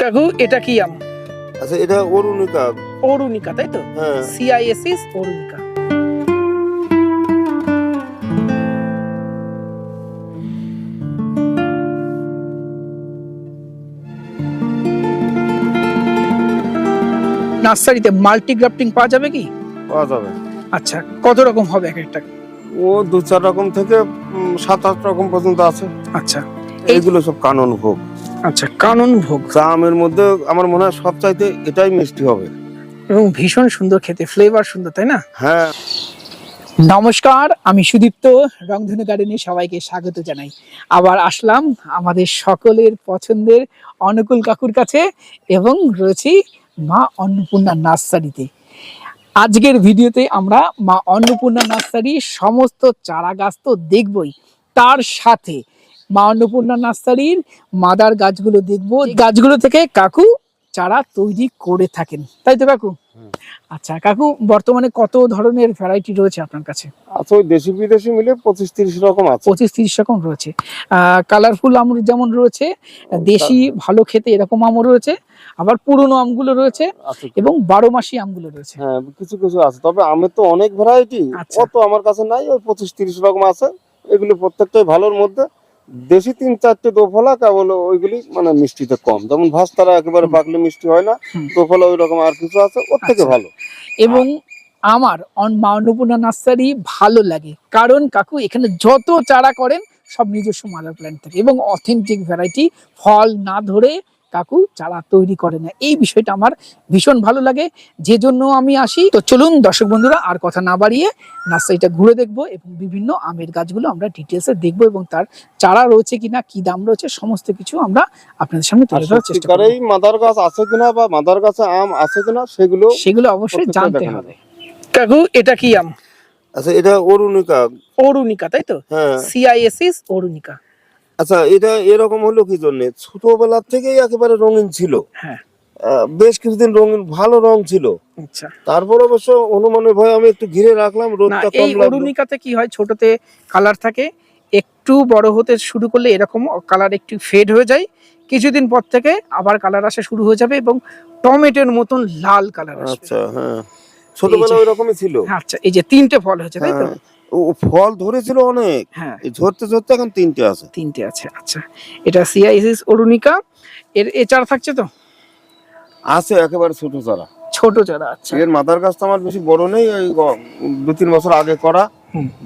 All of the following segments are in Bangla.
কাকু এটা কি আম? আচ্ছা এটা অরুণিকা। অরুণিকা তাই তো? হ্যাঁ। সিআইএসএস অরুণিকা। নার্সারিতে মাল্টি গ্রাফটিং পাওয়া যাবে কি? পাওয়া যাবে। আচ্ছা কত রকম হবে এক একটা? ও দু চার রকম থেকে সাত আট রকম পর্যন্ত আছে। আচ্ছা। এইগুলো সব কানন ভোগ আচ্ছা কানন ভোগ জামের মধ্যে আমার মনে হয় সবচাইতে এটাই মিষ্টি হবে। এবং ভীষণ সুন্দর খেতে ফ্লেভার সুন্দর তাই না? হ্যাঁ। নমস্কার আমি সুদীপ্ত রংধনু গার্ডেনে সবাইকে স্বাগত জানাই। আবার আসলাম আমাদের সকলের পছন্দের অনুকূল কাকুর কাছে এবং রয়েছি মা অন্নপূর্ণা নার্সারিতে। আজকের ভিডিওতে আমরা মা অন্নপূর্ণা নার্সারির সমস্ত চারা গাছ তো দেখবই। তার সাথে মা অন্নপূর্ণা নার্সারির মাদার গাছগুলো দেখব। গাছগুলো থেকে কাকু চারা তৈরি করে থাকেন। তাই তো কাকু? হুম। আচ্ছা কাকু বর্তমানে কত ধরনের ভ্যারাইটি রয়েছে আপনার কাছে? ওই দেশি বিদেশি মিলে পঁচিশ তিরিশ রকম আছে। পঁচিশ তিরিশ রকম রয়েছে। কালারফুল আম যেমন রয়েছে দেশি ভালো খেতে এরকম আমও রয়েছে আবার পুরনো আমগুলো রয়েছে এবং বারো মাসি আমগুলো রয়েছে। হ্যাঁ কিছু কিছু আছে তবে আমের তো অনেক ভ্যারাইটি আচ্ছা। অত আমার কাছে নাই ওই পঁচিশ তিরিশ রকম আছে এগুলো প্রত্যেকটাই ভালোর মধ্যে। দেশি তিন চারটে দোফলা কেবল ওইগুলি মানে মিষ্টিতে কম। যেমন ভাস্তারা একেবারে পাকলে মিষ্টি হয় না দোফলা ওই রকম আর কিছু আছে ওর থেকে আচ্ছা। ভালো। এবং আমার অন- মা অন্নপূর্ণা নার্সারি ভালো লাগে কারণ কাকু এখানে যত চারা করেন সব নিজস্ব মাদার প্ল্যান্ট থাকে। এবং অথেন্টিক ভ্যারাইটি ফল না ধরে কাকু চারা তৈরি করে না। এই বিষয়টা আমার ভীষণ ভালো লাগে যে জন্য আমি আসি। তো চলুন দর্শক বন্ধুরা আর কথা না বাড়িয়ে নার্সারিটা ঘুরে দেখব এবং বিভিন্ন আমের গাছগুলো আমরা ডিটেলসে দেখব এবং তার চারা রয়েছে কিনা কি দাম রয়েছে সমস্ত কিছু আমরা আপনাদের সামনে তুলে ধরার চেষ্টা করব। সত্যিকারেই মাদার গাছ আছে কিনা বা মাদার গাছে আম আছে কিনা সেগুলো সেগুলো অবশ্যই জানতে হবে। কাকু এটা কি আম? আচ্ছা এটা অরুণিকা। অরুণিকা তাই তো? হ্যাঁ। সিআইএসএস অরুণিকা। আচ্ছা এটা এরকম হলো কি জন্য? ছোটবেলার থেকেই একেবারে রঙিন ছিল। হ্যাঁ। বেশ কিছুদিন রঙিন ভালো রং ছিল। আচ্ছা। তারপর অবশ্য অনুমানের ভয় আমি একটু ঘিরে রাখলাম রোদটা কম এই অরুণিকাতে কি হয়? ছোটতে কালার থাকে একটু বড় হতে শুরু করলে এরকম কালার একটু ফেড হয়ে যায়। কিছুদিন পর থেকে আবার কালার আসা শুরু হয়ে যাবে এবং টমেটোর মতন লাল কালার আসবে। আচ্ছা হ্যাঁ। ছোটবেলা ওই রকমই ছিল। আচ্ছা এই যে তিনটে ফল হয়েছে তাই তো? হ্যাঁ, ফল ধরেছিল অনেক। হ্যাঁ। ঝরতে ঝরতে এখন তিনটে আছে। তিনটে আছে আচ্ছা। এটা সিআইএসএস অরুণিকা। এর এ চারা থাকছে তো? আছে একেবারে ছোট চারা। ছোট চারা আচ্ছা। এর মাদার গাছ তো আমার বেশি বড় নেই ওই দু তিন বছর আগে করা।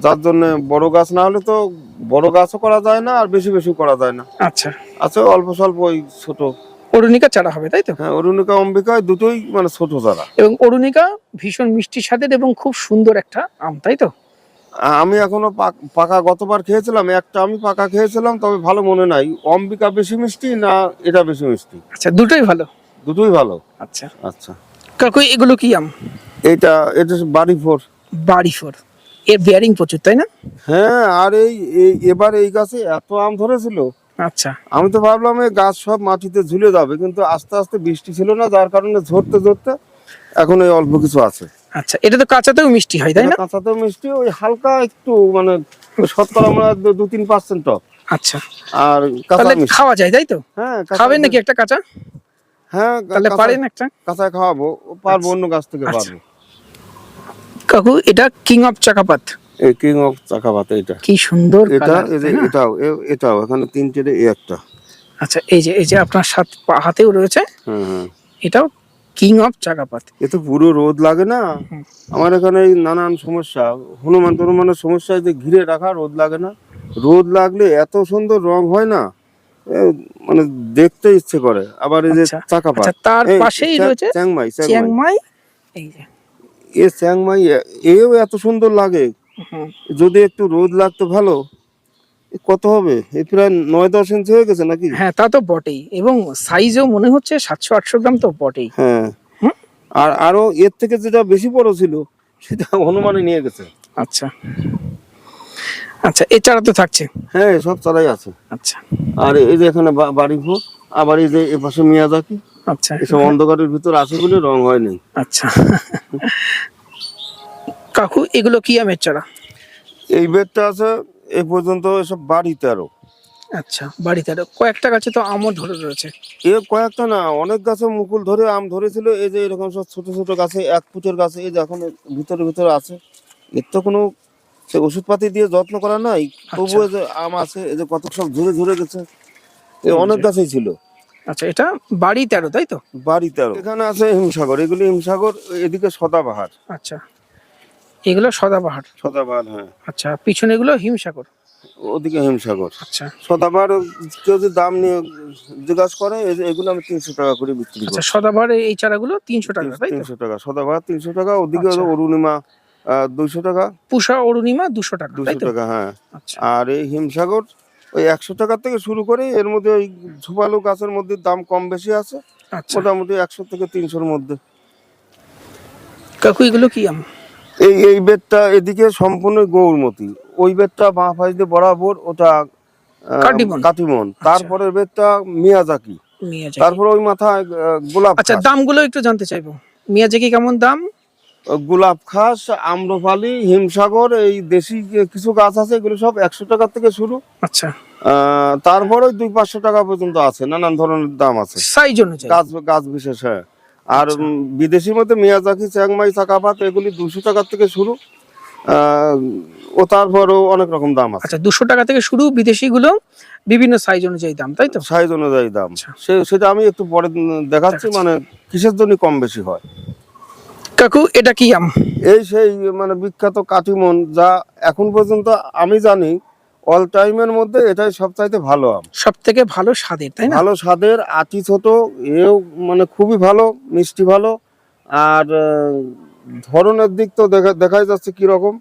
যার জন্য বড় গাছ না হলে তো বড় গাছও করা যায় না আর বেশি বেশি করা যায় না। আচ্ছা। আছে অল্প স্বল্প ওই ছোট। অরুণিকা চারা হবে তাই তো? হ্যাঁ অরুণিকা অম্বিকা দুটোই মানে ছোট চারা। এবং অরুণিকা ভীষণ মিষ্টি স্বাদের এবং খুব সুন্দর একটা আম তাই তো? আমি এখনও পাকা গতবার খেয়েছিলাম একটা আমি পাকা খেয়েছিলাম তবে ভালো মনে নাই। অম্বিকা বেশি মিষ্টি না এটা বেশি মিষ্টি? আচ্ছা দুটোই ভালো? দুটোই ভালো। আচ্ছা। আচ্ছা। কাকু এগুলো কি আম? এটা এটা বাড়ি ফোর বাড়ি ফোর এর বিয়ারিং প্রচুর তাই না? হ্যাঁ আর এই এই- এবার এই গাছে এত আম ধরেছিল। আচ্ছা। আমি তো ভাবলাম এই গাছ সব মাটিতে ঝুলে যাবে কিন্তু আস্তে আস্তে বৃষ্টি ছিল না যার কারণে ঝরতে ঝরতে এখন এই অল্প কিছু আছে। আচ্ছা এটা তো কাঁচাতেও মিষ্টি হয় তাই না? কাঁচাতেও মিষ্টি ওই হালকা একটু মানে শতকরা আমরা দু- তিন পার্সেন্ট টক আচ্ছা। আর কাঁচা তাহলে মিষ্টি। খাওয়া যায় তাই তো? হ্যাঁ খাবেন নাকি একটা কাঁচা? হ্যাঁ তাহলে কাঁচা- পারেন একটা। কাঁচায় খাওয়াবো পারব অন্য গাছ থেকে আচ্ছা। পারব। কাকু এটা কিং অফ চাকাপাত এই কিং অফ চাকা ভাতে এটা কি সুন্দর এটা এটাও এটাও এখানে তিনটে একটা। আচ্ছা এই যে এই যে আপনার সাত হাতেও রয়েছে। হ্যাঁ হ্যাঁ। এটাও কিং অফ চাকাপাত এ তো পুরো রোদ লাগে না। আমার এখানে নানান সমস্যা। হনুমান টনুমানের সমস্যা যে ঘিরে রাখা রোদ লাগে না। রোদ লাগলে এত সুন্দর রং হয় না। মানে দেখতে ইচ্ছে করে। আবার এই যে আচ্ছা, আচ্ছা তার পাশেই রয়েছে চ্যাংমাই চ্যাংমাই। এই যে। এ চ্যাংমাই এও এত সুন্দর লাগে। যদি একটু রোদ লাগতো ভালো। কত হবে? এই প্রায় নয় দশ ইঞ্চি হয়ে গেছে নাকি? হ্যাঁ তা তো বটেই। এবং সাইজও মনে হচ্ছে সাতশো আটশো গ্রাম তো বটেই। হ্যাঁ? আর আরও এর থেকে যেটা বেশি বড় ছিল সেটা হনুমানে নিয়ে গেছে। আচ্ছা। আচ্ছা এ চারা তো থাকছে। হ্যাঁ সব চালাই আছে। আচ্ছা। আর এই যে এখানে বাড়ি ভোগ আবার এই যে এ পাশে মিয়াজাকি আচ্ছা। এসব অন্ধকারের ভিতর আছে বলে রং হয়নি আচ্ছা। কাকু এগুলো কি আমের চারা? এই বেডটা আছে এই পর্যন্ত এসব বাড়ি তেরো। আচ্ছা বাড়িতে আরও কয়েকটা গাছে তো আমও ধরে রয়েছে। এ কয়েকটা না অনেক গাছে মুকুল ধরে আম ধরেছিল। এই যে এরকম সব ছোট ছোট গাছে এক ফুটের গাছে এই যে এখন ভিতরে ভিতরে আছে। এর তো কোনো সে ওষুধপাতি দিয়ে যত্ন করা নাই। তবুও এই যে আম আছে এই যে কত সব ঝরে ঝরে গেছে এ অনেক গাছেই ছিল। আচ্ছা এটা বাড়ি তেরো তাই তো? বাড়ি তেরো। এখানে আছে হিমসাগর। এগুলি হিমসাগর এদিকে সদাবাহার। আচ্ছা। এগুলো সদাবাহার। সদাবাহার হ্যাঁ। আচ্ছা পিছনে এগুলো হিমসাগর? ওদিকে হিমসাগর। আচ্ছা। সদাবাহার কেউ যদি দাম নিয়ে জিজ্ঞাসা করে এগুলো আমি তিনশো টাকা করে বিক্রি আচ্ছা করি সদাবাহার এই চারাগুলো তিনশো টাকা তাই তো? তিনশো টাকা সদাবাহার তিনশো টাকা ওদিকে আচ্ছা। অরুণিমা দুইশো টাকা। পুষা অরুণিমা দুশো টাকা দুশো টাকা হ্যাঁ। আচ্ছা। আর এই হিমসাগর ওই একশো টাকা থেকে শুরু করে এর মধ্যে ওই ঝোপালো গাছের মধ্যে দাম কম বেশি আছে। মোটামুটি একশো থেকে তিনশোর মধ্যে। কাকু এগুলো কি আম? এই এই বেডটা এদিকে সম্পূর্ণ গৌরমতি। ওই বেডটা বাঁ পাশ দিয়ে বরাবর ওটা কাটিমন। কাটিমন। তারপরের বেডটা মিয়াজাকি। তারপরে ওই মাথায় গোলাপ আচ্ছা দামগুলো একটু জানতে চাইব। মিয়াজাকি কেমন দাম? গোলাপ খাস আম্রপালি হিমসাগর এই দেশি কিছু গাছ আছে এগুলো সব একশো টাকা থেকে শুরু। আচ্ছা। তারপরে ওই দুই পাঁচশো টাকা পর্যন্ত আছে নানান ধরনের দাম আছে। সাইজ অনুযায়ী। গাছ গাছ বিশেষ হ্যাঁ। আর আচ্ছা। বিদেশির মধ্যে মিয়াজাকি চ্যাংমাই চাকাপাত এগুলি দুশো টাকার থেকে শুরু। ও তারপরও অনেক রকম দাম আছে। আচ্ছা দুশো টাকা থেকে শুরু বিদেশি গুলো বিভিন্ন সাইজ অনুযায়ী দাম তাই তো? সাইজ অনুযায়ী দাম। আচ্ছা। সেটা আমি একটু পরে দেখাচ্ছি। মানে কিসের জন্য কম বেশি হয়। কাকু এটা কি আম? এই সেই মানে বিখ্যাত কাটিমন যা এখন পর্যন্ত আমি জানি অল টাইমের মধ্যে এটাই সবচাইতে ভালো আম। সব থেকে ভালো স্বাদের তাই না? ভালো স্বাদের আটি ছোট এও মানে খুবই ভালো মিষ্টি ভালো। আর ধরনের দিক তো দেখা দেখাই যাচ্ছে কি রকম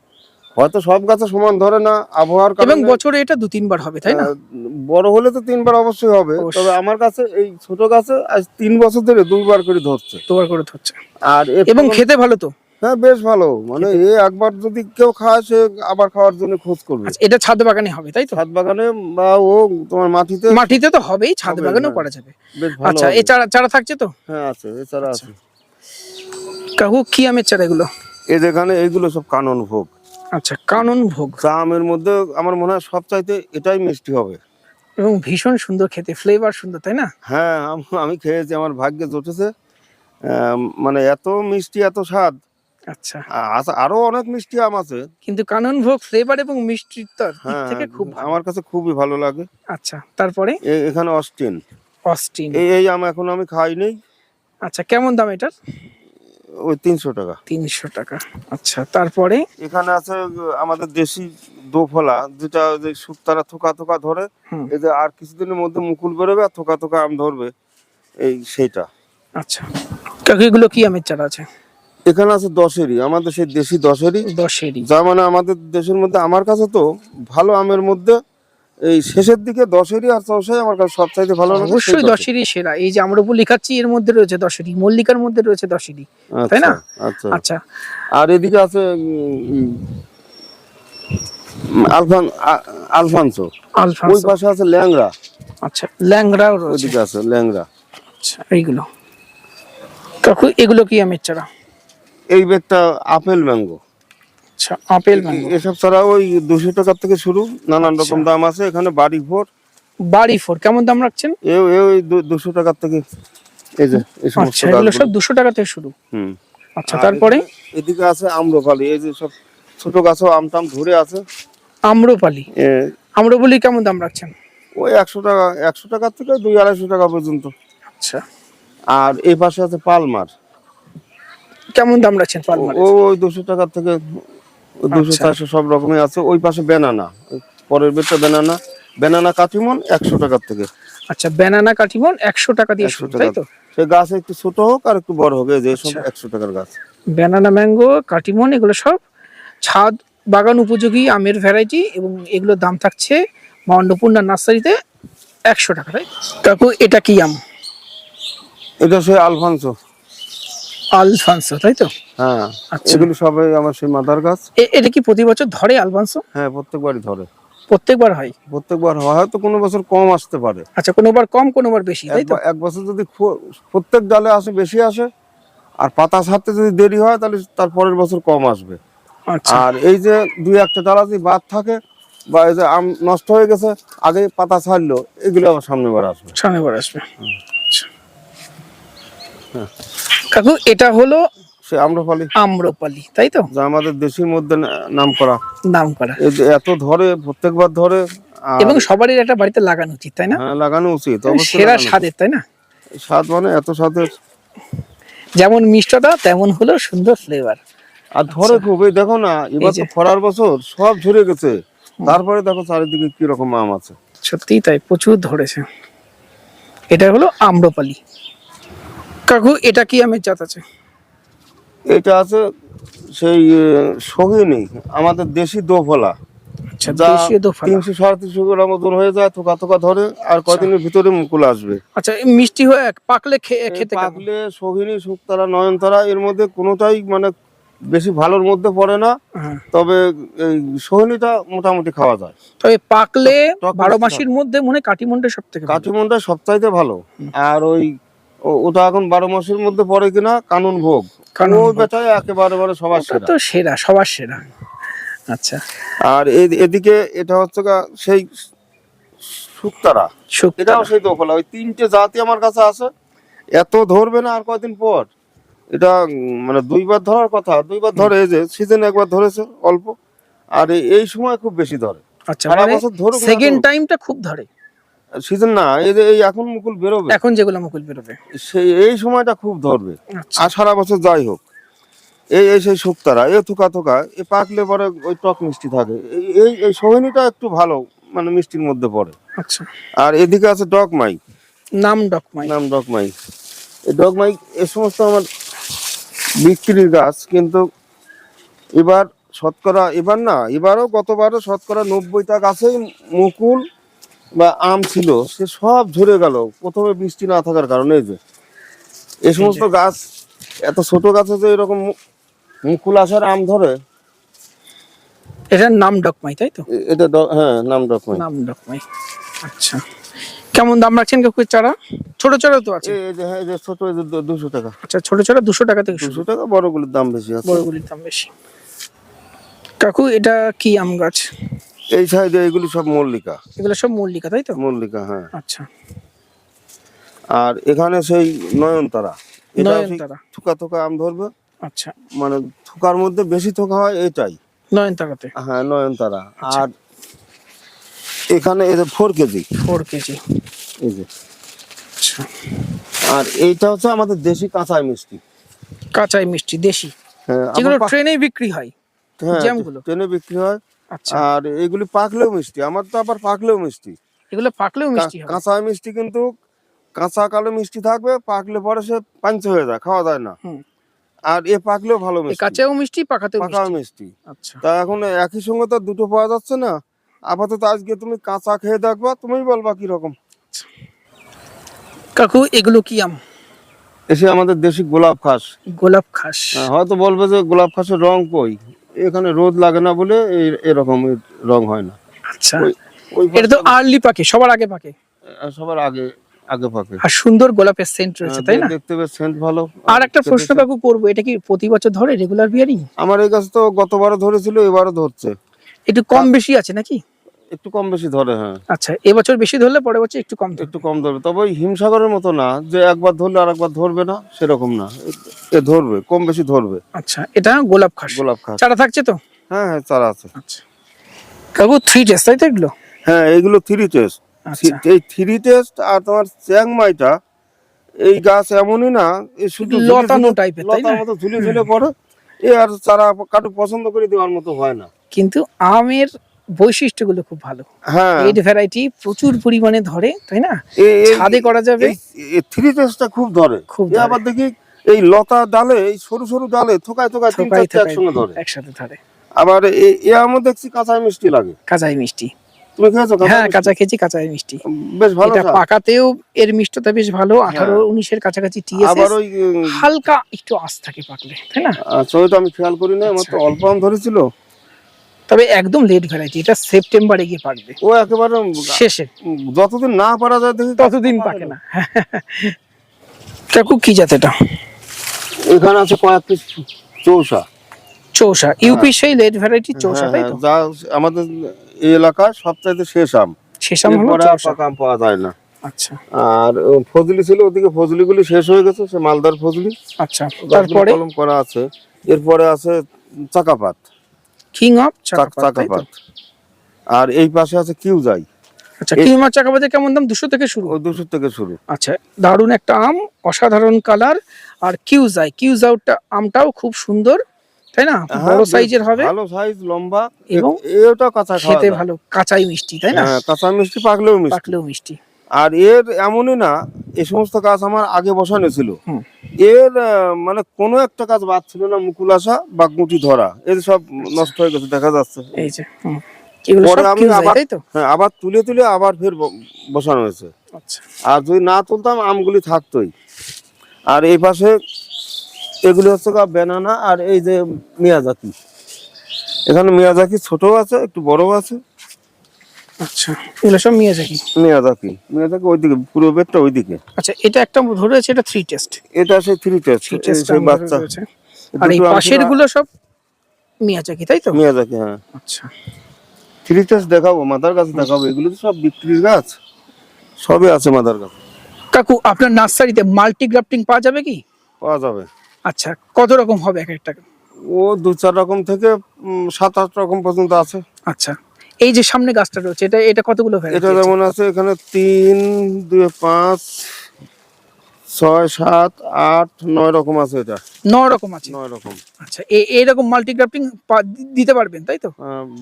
হয়তো সব গাছে সমান ধরে না আবহাওয়ার এবং বছরে এটা দু তিনবার হবে তাই না? বড় হলে তো তিনবার অবশ্যই হবে। তবে আমার কাছে এই ছোট গাছে আজ তিন বছর ধরে দুইবার করে ধরছে। দুবার করে ধরছে। আর এবং খেতে ভালো তো? হ্যাঁ বেশ ভালো। মানে এ একবার যদি কেউ খায় সে আবার খাওয়ার জন্য খোঁজ করবে। আচ্ছা এটা ছাদ বাগানে হবে তাই তো? ছাদ বাগানে বা ও তোমার মাটিতে মাটিতে তো হবেই ছাদ বাগানেও হ্যাঁ। করা যাবে। আচ্ছা। এ চারা চারা থাকছে তো? হ্যাঁ আছে এছাড়া আচ্ছা। আছে। কাকু কি আমের চারা এগুলো? এই যেখানে এইগুলো সব কানন ভোগ। আচ্ছা কানন ভোগ। আমের মধ্যে আমার মনে হয় সবচাইতে এটাই মিষ্টি হবে। এবং ভীষণ সুন্দর খেতে ফ্লেভার সুন্দর তাই না? হ্যাঁ আমি খেয়েছি আমার ভাগ্যে জুটেছে। মানে এত মিষ্টি এত স্বাদ। আচ্ছা। আরও অনেক মিষ্টি আম আছে। কিন্তু কানন ভোগ ফ্লেভার এবং মিষ্টির হ্যাঁ থেকে খুব আমার কাছে খুবই ভালো লাগে। আচ্ছা তারপরে? এখানে অস্টিন। অস্টিন। এই এই আম এখন আমি খাইনি। আচ্ছা কেমন দাম এটার? ওই তিনশো টাকা। তিনশো টাকা। আচ্ছা তারপরে? এখানে আছে আমাদের দেশি দোফলা যেটা শুকতারা থোকা থোকা ধরে এই যে আর কিছুদিনের মধ্যে মুকুল বেরোবে আর থোকা থোকা আম ধরবে এই সেইটা। আচ্ছা। কাকু এগুলো কি আমের চারা আছে? এখানে আছে দশেরই আমাদের সেই দেশি দশেরই। দশেরই। যা মানে আমাদের দেশের মধ্যে আমার কাছে তো ভালো আমের মধ্যে এই শেষের দিকে দশেরই আর চৌসাই আমার কাছে সবচাইতে ভালো অবশ্যই দশেরই। সেরা। এই যে আমরা উপর লেখাচ্ছি এর মধ্যে রয়েছে দশেরই মল্লিকার মধ্যে রয়েছে দশেরই তাই না? আচ্ছা, আচ্ছা। আচ্ছা আর এদিকে আছে আলফান আ- আলফানসো। ওই পাশে আছে ল্যাংড়া। আচ্ছা ল্যাংড়াও রয়েছে। ওইদিকে আছে ল্যাংড়া। আচ্ছা এইগুলো। কাকু এগুলো কি আমের চারা? এই বেগটা আপেল ম্যাঙ্গো। আচ্ছা আপেল ম্যাঙ্গো। এসব ছাড়া ওই দুশো টাকার থেকে শুরু নানান রকম আচ্ছা। দাম আছে এখানে বাড়ি ভোর। বাড়ি ফোর কেমন দাম রাখছেন? এ ওই দুশো টাকার থেকে এই যে এই সমস্ত আচ্ছা এগুলো সব দুশো টাকা থেকে শুরু? হুম। আচ্ছা তারপরে? এদিকে- আছে আম্রপালি এই যে সব ছোট গাছও আম টাম ধরে আছে। আম্রপালি? আম্রপালি কেমন দাম রাখছেন? ওই একশো টাকা একশো টাকার থেকে দুই আড়াইশো টাকা পর্যন্ত। আচ্ছা। আর এই পাশে আছে পালমার। কেমন দাম রাখছেন পালমার ও ওই দুশো টাকার থেকে দুশো আচ্ছা। চারশো সব রকমের আছে। ওই পাশে বেনানা পরের বেটটা বেনানা বেনানা কাটিমন একশো টাকার থেকে। আচ্ছা ব্যানানা কাটিমন একশো টাকা দিয়ে শুরু টাকা তাই তো? সে গাছ একটু ছোট হোক আর একটু বড় হোক এই যে সব আচ্ছা। একশো টাকার গাছ। ব্যানানা ম্যাঙ্গো কাটিমন এগুলো সব ছাদ বাগান উপযোগী আমের ভ্যারাইটি এবং এগুলোর দাম থাকছে মা অন্নপূর্ণা নার্সারিতে একশো টাকা তাই কাকু এটা কি আম? এটা সে আলফানসো আলফান্সো তাই তো? হ্যাঁ আচ্ছা। এগুলো সবাই আমার সেই মাদার গাছ। এটা কি প্রতি বছর ধরে আলফান্সো? হ্যাঁ প্রত্যেকবারই ধরে। প্রত্যেকবার হয়? প্রত্যেকবার হয় হয়তো কোনো বছর কম আসতে পারে। আচ্ছা কোনোবার কম কোনোবার বেশি তাই তো? এক- বছর যদি প্রত্যেক ডালে আসে বেশি আসে আর পাতা ছাড়তে যদি দেরি হয় তাহলে তার পরের বছর কম আসবে। আচ্ছা। আর এই যে দুই একটা ডালা যদি বাদ থাকে বা এই যে আম নষ্ট হয়ে গেছে আগে পাতা ছাড়লো এগুলো আবার সামনে বার আসবে। সামনে বার আসবে। কাকু এটা হলো সে আম্রপালি। আম্রপালি তাই তো? যা আমাদের দেশের মধ্যে নাম করা নাম করা এত ধরে প্রত্যেকবার ধরে এবং সবারই একটা বাড়িতে লাগানো উচিত তাই না? হ্যাঁ, লাগানো উচিত সেরা স্বাদের তাই না? স্বাদ মানে এত স্বাদের। যেমন মিষ্টতা তেমন হলো সুন্দর ফ্লেভার আর ধরে খুব এই দেখো না এবার আচ্ছা। তো। খরার বছর সব ঝরে গেছে। তারপরে দেখো চারিদিকে কি রকম আম আছে। সত্যিই তাই প্রচুর ধরেছে। এটা হলো আম্রপালি। কাকু এটা কি আমের জাত আছে? এটা আছে সেই সহিনী আমাদের দেশি দোফলা। আচ্ছা তিনশো সাড়ে তিনশো গ্রাম মতন হয়ে যায় থোকা থোকা ধরে আর কয়দিনের ভিতরে মুকুল আসবে। আচ্ছা মিষ্টি হয়ে পাকলে খেতে পাকলে সোহিনী শুকতারা নয়নতারা এর মধ্যে কোনোটাই মানে বেশি ভালোর মধ্যে পড়ে না। হ্যাঁ। তবে সোহিনীটা মোটামুটি খাওয়া যায়। তবে পাকলে টক বারো মাসের মধ্যে মনে হয় কাটিমনটা সব থেকে সবচাইতে ভালো। আর ওই ও- ওটা এখন বারো মাসের মধ্যে পড়ে কিনা? কানুন ভোগ। কানুন। বেটাই একেবারে বারে সবার ওটা সেরা। তো সেরা সবার সেরা। আচ্ছা। আর এদিকে এটা হচ্ছে সেই শুক্তারা। এটাও সেই দোকলা ওই তিনটে জাতি আমার কাছে আছে। এত ধরবে না আর কয়দিন পর। এটা মানে দুইবার ধরার কথা। দুইবার ধরে এই যে সিজন একবার ধরেছে অল্প। আর এই- সময় খুব বেশি ধরে। আচ্ছা সারা মানে বছর সেকেন্ড টাইমটা খুব ধরে। সিজন না এই যে এই এখন মুকুল বেরোবে? এখন যেগুলো মুকুল বেরোবে। সেই এই সময়টা খুব ধরবে। আচ্ছা। আর সারা বছর যাই হোক এই এই সেই শুক্তারা এ থুকা থুকা এ পাকলে পরে ওই টক মিষ্টি থাকে। এই- এই সোহিনীটা একটু ভালো মানে মিষ্টির মধ্যে পড়ে। আচ্ছা। আর এদিকে আছে ডক মাই নাম ডকমাই নাম ডক মাই এই ডক মাই এ সমস্ত আমার বিক্রির গাছ কিন্তু এবার শতকরা এবার না এবারও গতবারও শতকরা নব্বইটা গাছেই মুকুল বা আম ছিল সে সব ঝরে গেল। প্রথমে বৃষ্টি না থাকার কারণে যে। এ সমস্ত গাছ এত ছোট গাছে যে এরকম মুকুল আসার আম ধরে। এটার নাম ডকমাই তাই তো? এটা হ্যাঁ নাম ডক মাই নাম ডকমাই। আচ্ছা। কেমন দাম রাখছেন কাকু এর চারা? ছোট ছোট তো আছে। এই যে হ্যাঁ এই যে ছোট এই যে দু- দুশো টাকা। আচ্ছা ছোট ছোট দুশো টাকা থেকে দুশো টাকা বড়গুলির দাম বেশি আছে। বড়গুলির দাম বেশি। কাকু এটা কি আম গাছ? এই সাইডে এগুলি সব মল্লিকা। এগুলো সব মল্লিকা তাই তো? মল্লিকা হ্যাঁ। আচ্ছা। আর এখানে সেই নয়নতারা। এটা নয়নতারা। থুকা থুকা আম ধরবে। আচ্ছা। মানে থুকার মধ্যে বেশি থোকা হয় এটাই। নয়নতারাতে? হ্যাঁ নয়নতারা। আচ্ছা। আর এখানে এই যে ফোর কেজি। Four KG. এই যে। আচ্ছা। আর এইটা হচ্ছে আমাদের দেশি কাঁচাই মিষ্টি। কাঁচাই মিষ্টি দেশি। হ্যাঁ যেগুলো ট্রেনে বিক্রি হয়। হ্যাঁ, জ্যামগুলো। ট্রেনে বিক্রি হয়। আর এগুলি পাকলেও মিষ্টি আমার তো আবার পাকলেও মিষ্টি। এগুলো পাকলেও মিষ্টি কাঁচা মিষ্টি কিন্তু কাঁচা কালো মিষ্টি থাকবে পাকলে পরে সে পাঞ্চে হয়ে যায় খাওয়া যায় না। আর এ পাকলেও ভালো মিষ্টি। কাঁচাও মিষ্টি পাকাতেও পাকাও মিষ্টি। আচ্ছা। তা এখন একই সঙ্গে তো দুটো পাওয়া যাচ্ছে না। আপাতত আজকে তুমি কাঁচা খেয়ে দেখবা তুমি বলবা কি রকম কাকু এগুলো কি আম? এসে আমাদের দেশি গোলাপ খাস। গোলাপ খাস। হ্যাঁ, হয়তো বলবে যে গোলাপ খাসের রং কই। এখানে রোদ লাগে না বলে এই এরকম এর রং হয় না। আচ্ছা। এটা তো আর্লি পাকে সবার আগে পাকে। সবার আগে আগে পাকে। আর সুন্দর গোলাপের সেন্ট রয়েছে হ্যাঁ, তাই না? দেখতে বেশ সেন্ট ভালো। আর একটা প্রশ্ন কাকু করব এটা কি প্রতি বছর ধরে রেগুলার বিয়ারিং আমার এই গাছ তো গতবারও ধরেছিল এবারও ধরছে। একটু কম বেশি আছে নাকি? একটু কম বেশি ধরে হ্যাঁ। আচ্ছা এবছর বেশি ধরলে পরের বছর একটু কম একটু কম ধরবে তবে ওই হিমসাগরের মতো না যে একবার ধরলে আর একবার ধরবে না সেরকম না। এ- ধরবে কম বেশি ধরবে। আচ্ছা এটা গোলাপ খাস। গোলাপ খাস। চারা থাকছে তো? হ্যাঁ হ্যাঁ চারা আছে। আচ্ছা। কাকু থ্রি টেস্ট তাই তো এগুলো? হ্যাঁ এইগুলো থ্রি টেস্ট এই থ্রি টেস্ট আর তোমার চ্যাংমাইটা এই গাছ এমনই না এই শুধু লতানো টাইপের তাই না? লতার মতো ঝুলে ঝুলে পড়ে এ আর চারা কাটু পছন্দ করে দেওয়ার মতো হয় না। কিন্তু আমের বৈশিষ্ট্যগুলো খুব ভালো। হ্যাঁ। ভ্যারাইটি প্রচুর পরিমাণে ধরে তাই না? ছাদে করা যাবে। থ্রি টেস্টটা খুব ধরে। খুব আবার দেখি এই লতা ডালে এই সরু সরু ডালে থোকায় থোকায় তিন চারটে একসঙ্গে ধরে। একসাথে ধরে। আবার এ- আমার দেখছি কাঁচা মিষ্টি লাগে। কাঁচাই মিষ্টি। তুমি খেয়েছো কাঁচা হ্যাঁ কাঁচা খেয়েছি কাঁচাই মিষ্টি। বেশ ভালো এটা পাকাতেও এর মিষ্টতা বেশ ভালো। আঠারো উনিশের কাছাকাছি টিএসএস আবার ওই হালকা একটু আঁশ থাকে পাকলে তাই না? আচ্ছা ওইটা আমি খেয়াল করি না আমার তো আচ্ছা। অল্প আম ধরেছিল। তবে একদম লেট ভ্যারাইটি এটা সেপ্টেম্বরে গিয়ে পাকবে। ও একেবারে শেষে। যতদিন না পারা যায় ততদিন পাকে না। কাকু কি জাত এটা? এখানে আছে কয়েক পিস চৌসা। চৌসা ইউপি সেই লেট ভ্যারাইটি চৌসা হ্যাঁ, তাই হ্যাঁ, তো? যা আমাদের এই এলাকার সবচাইতে শেষ আম। শেষাম হলো এরপরে আর চৌসা? আম পাওয়া যায় না। আচ্ছা। আর ফজলি ছিল ওদিকে ফজলিগুলি শেষ হয়ে গেছে সে মালদার ফজলি। আচ্ছা তারপরে? কলম করা আছে। এরপরে আছে চাকাপাত। King of চাকাপাত। আর এই পাশে আছে কিউ যাই আচ্ছা কিং অফ চাকাপাতের কেমন দাম? দুশো থেকে শুরু। দুশো থেকে শুরু। আচ্ছা দারুণ একটা আম অসাধারণ কালার। আর কিউজাই কিউজাউটা আমটাও খুব সুন্দর তাই না? হ্যাঁ, বড় সাইজের হবে। ভালো সাইজ লম্বা। এবং এটা কাঁচা খেতে ভালো কাঁচাই মিষ্টি তাই না? হ্যাঁ কাঁচা মিষ্টি পাকলেও মিষ্টি। পাকলেও মিষ্টি। আর এর এমনই না এই সমস্ত কাজ আমার আগে বসানো ছিল। এর মানে কোনো একটা কাজ বাদ ছিল না মুকুল আসা বা গুটি ধরা এর সব নষ্ট হয়ে গেছে দেখা যাচ্ছে। এই যে পরে আমি আবার হ্যাঁ আবার তুলে তুলে আবার ফের বসানো হয়েছে। আচ্ছা। আর যদি না তুলতাম আমগুলি থাকতোই। আর এই পাশে এগুলি হচ্ছে বেনানা আর এই যে মিয়াজাকি। এখানে মিয়াজাকি ছোট আছে একটু বড় আছে। আচ্ছা এগুলো সব মিয়াজাকি? মিয়াজাকি। মিয়াজাকি ওইদিকে পুরো বেডটা ওইদিকে। আচ্ছা এটা একটা ধরেছে এটা থ্রি টেস্ট এটা সেই থ্রি টেস্ট সেই বাচ্চা। আর এই পাশেরগুলো সব মিয়াজাকি তাই তো? মিয়াজাকি হ্যাঁ। আচ্ছা। থ্রি টেস্ট দেখাবো মাদার গাছ দেখাবো এগুলো তো সব বিক্রির গাছ। সবই আছে মাদার গাছ কাকু আপনার নার্সারিতে মাল্টি গ্রাফটিং পাওয়া যাবে কি? পাওয়া যাবে। আচ্ছা কত রকম হবে এক একটা? ও দু চার রকম থেকে সাত আট রকম পর্যন্ত আছে। আচ্ছা এই যে সামনে গাছটা রয়েছে এটা এটা কতগুলো এটা যেমন আছে এখানে তিন দুই পাঁচ ছয় সাত আট নয় রকম আছে এটা। ন রকম আছে? নয় রকম। আচ্ছা এ- এইরকম মাল্টি গ্রাফটিং দিতে পারবেন তাই তো?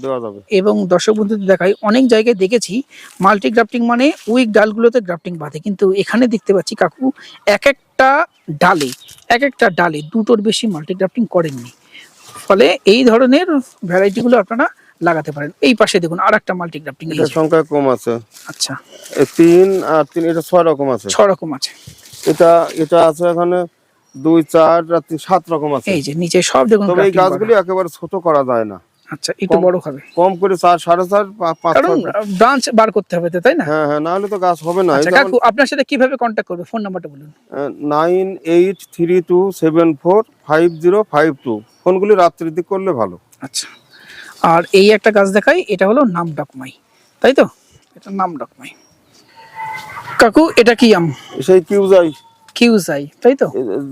দেওয়া যাবে। এবং দর্শক বন্ধুদের দেখাই অনেক জায়গায় দেখেছি মাল্টি গ্রাফটিং মানে উইক ডালগুলোতে গ্রাফটিং বাঁধে কিন্তু এখানে দেখতে পাচ্ছি কাকু এক একটা ডালে এক একটা ডালে দুটোর বেশি মাল্টি গ্রাফটিং করেননি। ফলে এই ধরনের ভ্যারাইটিগুলো আপনারা লাগাতে পারেন। এই পাশে দেখুন আর একটা মাল্টি গ্রাফটিং এটা সংখ্যা কম আছে। আচ্ছা। তিন আর তিন এটা ছয় রকম আছে। ছ রকম আছে। এটা এটা আছে এখানে দুই চার আর তিন সাত রকম আছে। এই যে নিচে সব দেখুন তবে এই গাছগুলি একেবারে ছোট করা যায় না। আচ্ছা একটু বড় হবে। কম করে চার সাড়ে চার পাঁচ ছয়। ব্রাঞ্চ বার করতে হবে তাই না? হ্যাঁ হ্যাঁ না হলে তো গাছ হবে না। আচ্ছা কাকু আপনার সাথে কীভাবে কন্ট্যাক্ট করবে? ফোন নাম্বারটা বলুন। Nine eight three two seven four five zero five two ফোনগুলি রাত্রির দিক করলে ভালো। আচ্ছা। আর এই একটা গাছ দেখাই এটা হলো নাম ডকমাই। তাই তো? এটা নাম ডকমাই। কাকু এটা কি আম? সেই কিউ যাই কিউজাই তাই তো?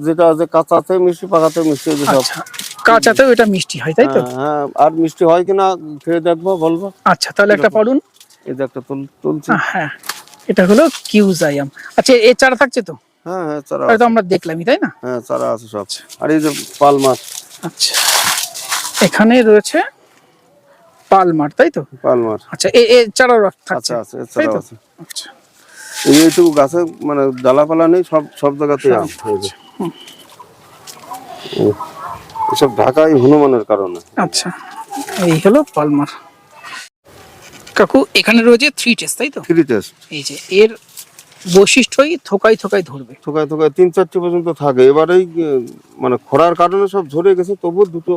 যেটা আছে কাঁচাতে মিষ্টি পাকাতে মিষ্টি আচ্ছা কাঁচাতেও এটা মিষ্টি হয় তাই তো? হ্যাঁ, হ্যাঁ আর মিষ্টি হয় কিনা খেয়ে দেখব বলব। আচ্ছা তাহলে একটা পড়ুন। এই যে একটা তুল তুলছি। হ্যাঁ এটা হলো কিউজাই আম। আচ্ছা এ চারা থাকছে তো? হ্যাঁ হ্যাঁ চারা হয়তো আমরা দেখলামই তাই না? হ্যাঁ চারা আছে সব। আর এই যে পাল মাছ। আচ্ছা এখানে রয়েছে পালমার তাই তো? পাল মাছ আচ্ছা এ থাকছে। আচ্ছা এর তাই চারা তো আছে। আচ্ছা। এই এইটুকু গাছে মানে ডালাপালা নেই সব সব জায়গাতে আম। যে। এসব ঢাকাই হনুমানের কারণে। আচ্ছা এই হলো পালমার। কাকু এখানে রয়েছে থ্রি টেস্ট তাই তো? থ্রি টেস্ট এই যে এর বৈশিষ্ট্যই থোকাই থোকাই ধরবে। থোকায় থোকায় তিন চারটে পর্যন্ত থাকে। এবারেই মানে খরার কারণে সব ঝরে গেছে তবু দুটো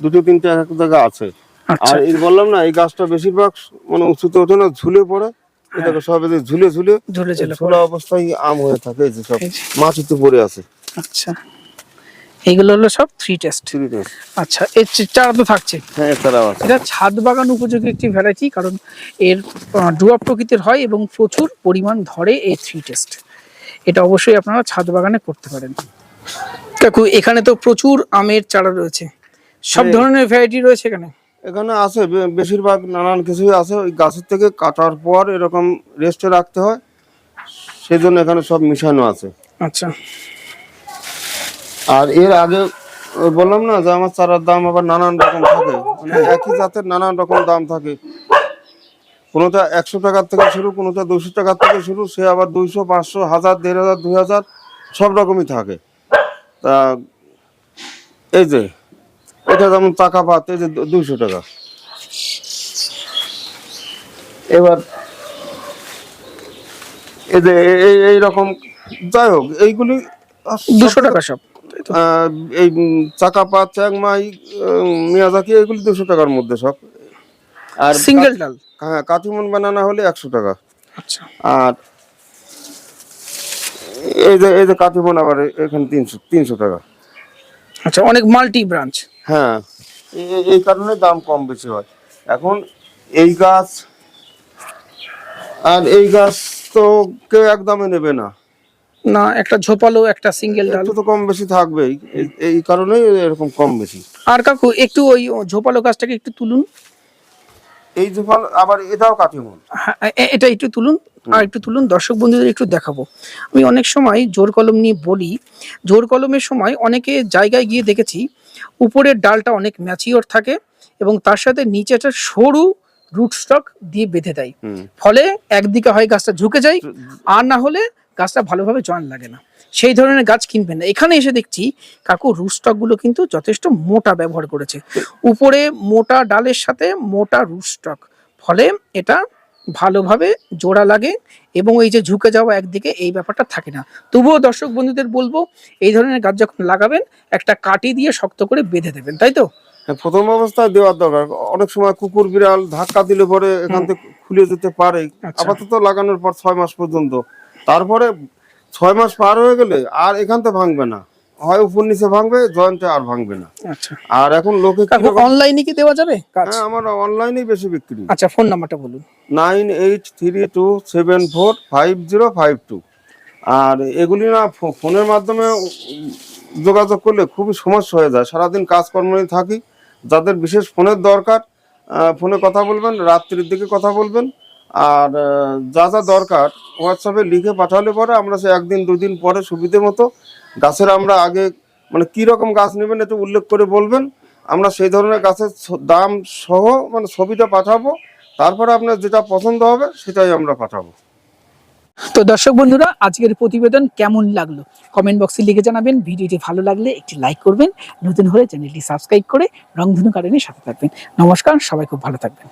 দুটো তিনটে এক জায়গা আছে। আচ্ছা আর এই বললাম না এই গাছটা বেশিরভাগ মানে উঁচুতে ওঠে না ঝুলে পড়ে। এটাকে সব ঝুলে ঝুলে ঝুলে ঝুলে অবস্থায় আম হয়ে থাকে এই যে সব মাটিতে পড়ে আছে। আচ্ছা। এইগুলো হলো সব থ্রি টেস্ট আচ্ছা এর চারা তো থাকছে। হ্যাঁ এটা ছাদ বাগান উপযোগী একটি ভ্যারাইটি কারণ এর ডুয়া প্রকৃতির হয় এবং প্রচুর পরিমাণ ধরে এই থ্রি টেস্ট এটা অবশ্যই আপনারা ছাদ বাগানে করতে পারেন। কাকু এখানে তো প্রচুর আমের চারা রয়েছে। সব হ্যাঁ। ধরনের ভ্যারাইটি রয়েছে এখানে। এখানে আছে বেশিরভাগ নানান কিছুই আছে ওই গাছের থেকে কাটার পর এরকম রেস্টে রাখতে হয় সেই জন্য এখানে সব মিশানো আছে। আচ্ছা। আর এর আগে বললাম না যে আমার চারার দাম আবার নানান রকম থাকে মানে একই জাতের নানান রকম দাম থাকে। কোনোটা একশো টাকার থেকে শুরু কোনোটা দুশো টাকার থেকে শুরু সে আবার দুইশো পাঁচশো হাজার দেড় হাজার দুই হাজার সব রকমই থাকে। তা এই যে এটা যেমন টাকা পাত এই যে দুইশো টাকা। এবার এই যে এই- এইরকম যাই হোক এইগুলি দুশো টাকা সব। এই উম, চাকাপাত চ্যাংমাই মিয়াজাকি এগুলি দুশো টাকার মধ্যে সব। আর সিঙ্গেল ডাল? হ্যাঁ কাটিমন বানানা হলে একশো টাকা। আচ্ছা। আর এই যে এই যে কাটিমন আবার এখানে তিনশো তিনশো টাকা। আচ্ছা অনেক মাল্টি ব্রাঞ্চ। হ্যাঁ এই কারণে দাম কম বেশি হয়। এখন এই গাছ আর এই গাছ তো কেউ একদমই নেবে না। না একটা ঝোপালো একটা সিঙ্গেল ডাল। তো কম বেশি থাকবেই। এই- এই কারণেই এরকম কম বেশি। আর কাকু একটু ওই ঝোপালো গাছটাকে একটু তুলুন। এই যে ফল আবার এটাও কাটিমন হ্যাঁ, এটা একটু তুলুন আর একটু তুলুন দর্শক বন্ধুদের একটু দেখাবো। আমি অনেক সময় জোর কলম নিয়ে বলি জোর কলমের সময় অনেকে জায়গায় গিয়ে দেখেছি উপরের ডালটা অনেক ম্যাচিওর থাকে এবং তার সাথে নিচে একটা সরু রুট স্টক দিয়ে বেঁধে দেয়। ফলে একদিকে হয় গাছটা ঝুঁকে যায় আর না হলে গাছটা ভালোভাবে জয়েন লাগে না। সেই ধরনের গাছ কিনবেন না। এখানে এসে দেখছি কাকু রুটস্টকগুলো কিন্তু যথেষ্ট মোটা ব্যবহার করেছে। উপরে মোটা ডালের সাথে মোটা রুটস্টক ফলে এটা ভালোভাবে জোড়া লাগে এবং এই যে ঝুঁকে যাওয়া একদিকে এই ব্যাপারটা থাকে না। তবুও দর্শক বন্ধুদের বলব এই ধরনের গাছ যখন লাগাবেন একটা কাটি দিয়ে শক্ত করে বেঁধে দেবেন তাই তো? হ্যাঁ, প্রথম অবস্থায় দেওয়ার দরকার। অনেক সময় কুকুর বিড়াল ধাক্কা দিলে পরে এখান থেকে খুলে যেতে পারে। আচ্ছা। আপাতত লাগানোর পর ছয় মাস পর্যন্ত। তারপরে ছয় মাস পার হয়ে গেলে আর এখান থেকে ভাঙবে না। হয় উপর নিচে ভাঙবে জয়েন্টে আর ভাঙবে না। আচ্ছা। আর এখন লোকে অনলাইনে কি দেওয়া যাবে? হ্যাঁ আমার অনলাইনেই বেশি বিক্রি। আচ্ছা ফোন নাম্বারটা বলুন। Nine eight three two seven four five zero five two. আর এগুলি না ফোনের মাধ্যমে যোগাযোগ করলে খুবই সমস্যা হয়ে যায়। সারাদিন কাজকর্ম নিয়ে থাকি। যাদের বিশেষ ফোনের দরকার ফোনে কথা বলবেন রাত্রির দিকে কথা বলবেন। আর যা যা দরকার হোয়াটসঅ্যাপে লিখে পাঠালে পরে আমরা সে একদিন, দুদিন পরে সুবিধে মতো গাছের আমরা আগে মানে কি রকম গাছ নেবেন একটু উল্লেখ করে বলবেন। আমরা সেই ধরনের গাছের দাম সহ মানে ছবিটা পাঠাবো। তারপরে আপনার যেটা পছন্দ হবে সেটাই আমরা পাঠাবো। তো দর্শক বন্ধুরা, আজকের প্রতিবেদন কেমন লাগল? কমেন্ট বক্সে লিখে জানাবেন। ভিডিওটি ভালো লাগলে একটি লাইক করবেন। নতুন হলে চ্যানেলটি সাবস্ক্রাইব করে রংধনু কারণে সাথে থাকবেন। নমস্কার, সবাই খুব ভালো থাকবেন।